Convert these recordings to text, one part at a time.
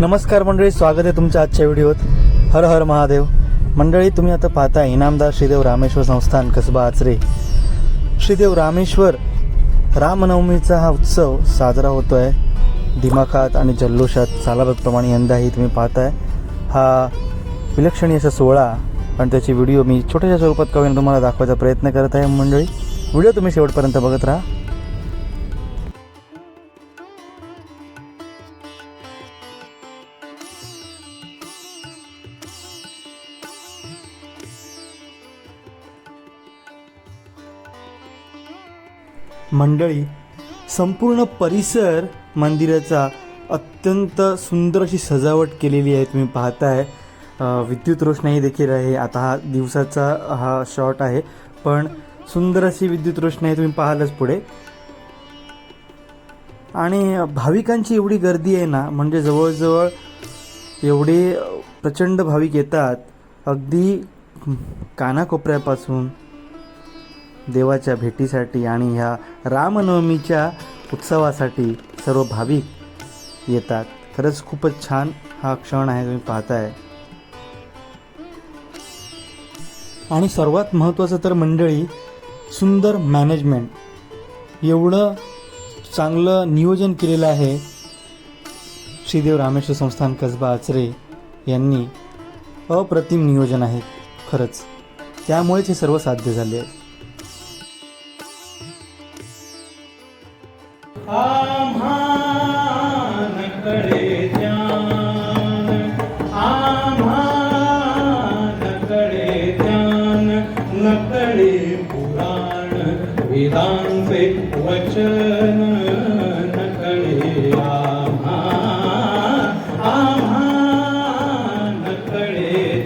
नमस्कार मंडळी स्वागत आहे तुमच्या आजच्या व्हिडिओत. हर हर महादेव. मंडळी तुम्ही आता पाहताय इनामदार श्रीदेव रामेश्वर संस्थान कसबा आचरे. श्रीदेव रामेश्वर रामनवमीचा हा उत्सव साजरा होतो आहे दिमाखात आणि जल्लोषात सालाबादप्रमाणे यंदाही तुम्ही पाहताय. हा विलक्षणीय असा सोहळा आणि त्याची व्हिडिओ मी छोट्याशा स्वरूपात करून तुम्हाला दाखवायचा प्रयत्न करत आहे. मंडळी व्हिडिओ तुम्ही शेवटपर्यंत बघत राहा. मंडळी संपूर्ण परिसर मंदिराचा अत्यंत सुंदर अशी सजावट केलेली आहे. तुम्ही पाहताय विद्युत रोषणाई देखील आहे. आता हा दिवसाचा हा शॉट आहे. पण सुंदर अशी विद्युत रोषणाई तुम्ही पाहालच पुढे. आणि भाविकांची एवढी गर्दी आहे ना म्हणजे जवळजवळ एवढे प्रचंड भाविक येतात. अगदी कानाकोपऱ्यापासून देवाच्या भेटीसाठी आणि ह्या रामनवमीच्या उत्सवासाठी सर्व भाविक येतात. खरंच खूपच छान हा क्षण आहे तुम्ही पाहताय. आणि सर्वात महत्त्वाचं तर मंडळी सुंदर मॅनेजमेंट एवढं चांगलं नियोजन केलेलं आहे श्रीदेव रामेश्वर संस्थान कसबा आचरे यांनी. अप्रतिम नियोजन आहे खरंच. त्यामुळेच हे सर्व साध्य झाले आहे. वेदांचे वचन नकडे आम्हा आम्हानकडे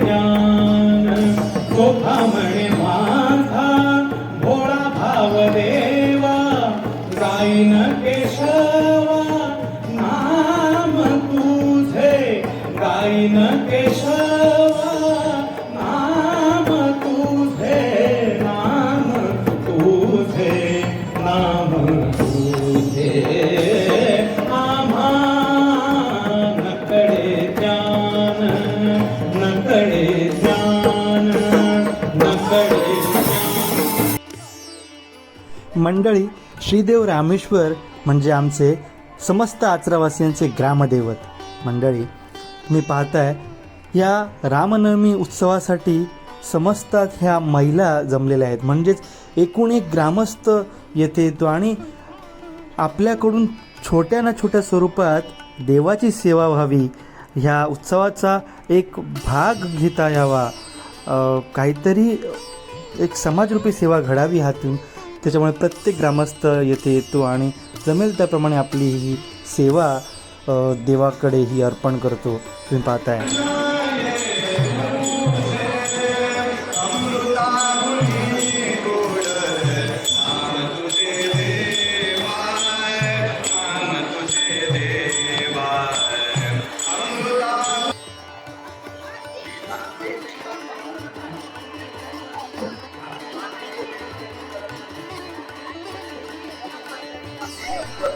ध्यान. शोभा म्हणे माझा भोळा भाव देवा गायन मंडळी श्रीदेव रामेश्वर म्हणजे आमचे समस्त आचरावासियांचे ग्रामदैवत. मंडळी तुम्ही पाहताय या रामनवमी उत्सवासाठी समस्तात ह्या महिला जमलेल्या आहेत. म्हणजेच एकूण एक ग्रामस्थ येथे येतो आणि आपल्याकडून छोट्या ना छोट्या स्वरूपात देवाची सेवा व्हावी. ह्या उत्सवाचा एक भाग घेता यावा. काहीतरी एक समाजरूपी सेवा घडावी हातून. त्याच्यामुळे प्रत्येक ग्रामस्थ येथे येतो आणि जमेल त्याप्रमाणे आपली ही सेवा देवाकडे ही अर्पण करतो. तुम्ही पाहताय.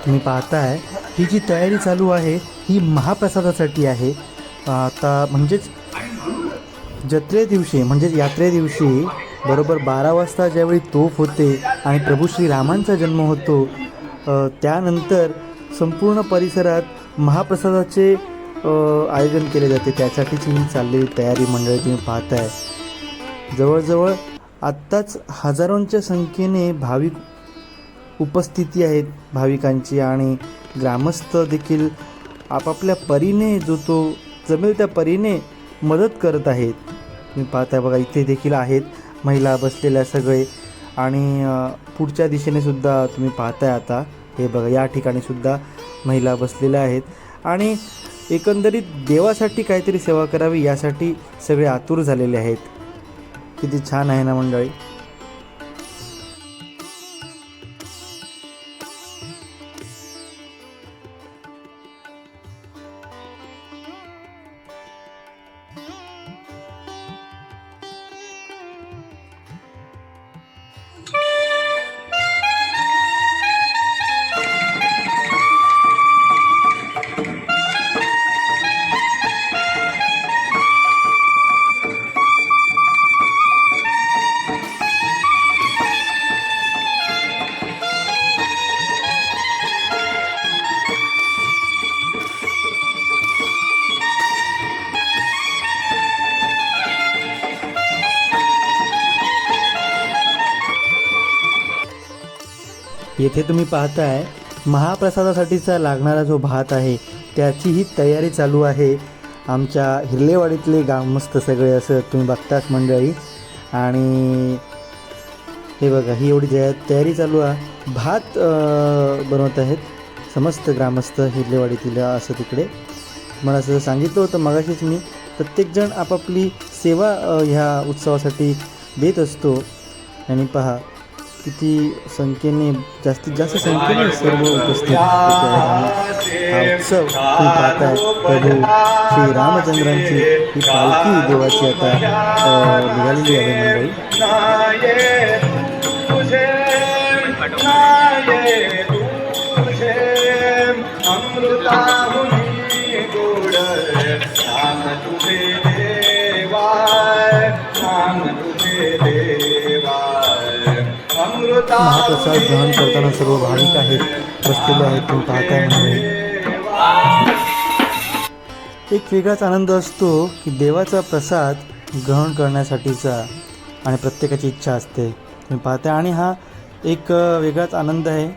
तुम्ही पाहताय ही जी तयारी चालू आहे ही महाप्रसादासाठी आहे. आता म्हणजेच जत्रे दिवशी म्हणजेच यात्रे दिवशी बरोबर बारा वाजता ज्यावेळी तोफ होते आणि प्रभू श्रीरामांचा जन्म होतो त्यानंतर संपूर्ण परिसरात महाप्रसादाचे आयोजन केले जाते. त्यासाठीच मी चाललेली तयारी मंडळी तुम्ही पाहताय. जवळजवळ आत्ताच हजारोंच्या संख्येने भाविक उपस्थिती आहेत भाविकांची आणि ग्रामस्थ देखील आपापल्या परीने जो तो जमेल त्या परीने मदत करत आहेत. मी पाहता बघा इथे देखील आहेत महिला बसलेल्या सगळे. आणि पुढच्या दिशेने सुद्धा तुम्ही पाहताय आता हे बघा या ठिकाणी सुद्धा महिला बसलेल्या आहेत. आणि एकंदरीत देवासाठी काहीतरी सेवा करावी यासाठी सगळे आतुर झालेले आहेत. किती छान आहे ना मंडळी? येथे तुम्ही पाहताय महाप्रसादासाठीचा लागणारा जो भात आहे त्याचीही तयारी चालू आहे. आमच्या हिरलेवाडीतले ग्रामस्थ सगळे असं तुम्ही बघताच मंडळी. आणि हे बघा ही एवढी तयारी चालू आहे. भात बनवत आहेत समस्त ग्रामस्थ हिरलेवाडीतील असं तिकडे. मला असं सांगितलं होतं मगाशीच मी प्रत्येकजण आपापली सेवा ह्या उत्सवासाठी देत असतो. आणि पहा किती संख्येने जास्तीत जास्त संख्येने सर्व उपस्थित हा उत्सव तुम्ही पाहताय. प्रभू श्री रामचंद्रांची ही पालखी देवाची आता निघालेली आहे मुंबई नाये महाप्रसाद ग्रहण करताना सर्व भाविक आहेत बसलेले आहेत तुम्ही पाहताय मंडळी एक वेगळाच आनंद असतो की देवाचा प्रसाद ग्रहण करण्यासाठीचा आणि प्रत्येकाची इच्छा असते. तुम्ही पाहताय आणि हा एक वेगळाच आनंद आहे.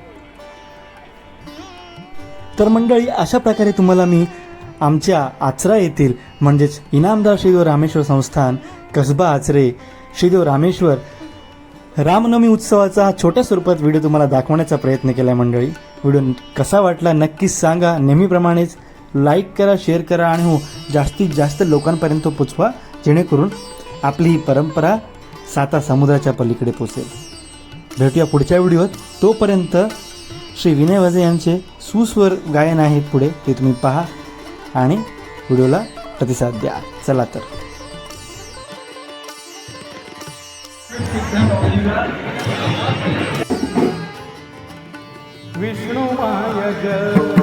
तर मंडळी अशा प्रकारे तुम्हाला मी आमच्या आचरा येथील म्हणजेच इनामदार श्रीदेव रामेश्वर संस्थान कसबा आचरे श्रीदेव रामेश्वर रामनवमी उत्सवाचा हा छोट्या स्वरूपात व्हिडिओ तुम्हाला दाखवण्याचा प्रयत्न केला आहे मंडळी. व्हिडिओ कसा वाटला नक्कीच सांगा. नेहमीप्रमाणेच लाईक करा शेअर करा आणि हो जास्तीत जास्त लोकांपर्यंत पोचवा जेणेकरून आपली ही परंपरा साता समुद्राच्या पलीकडे पोचेल. भेटूया पुढच्या व्हिडिओत. तोपर्यंत श्री विनय वजे यांचे सुस्वर गायन आहेत पुढे ते तुम्ही पहा आणि व्हिडिओला प्रतिसाद द्या. चला तर. विष्णुमाय जय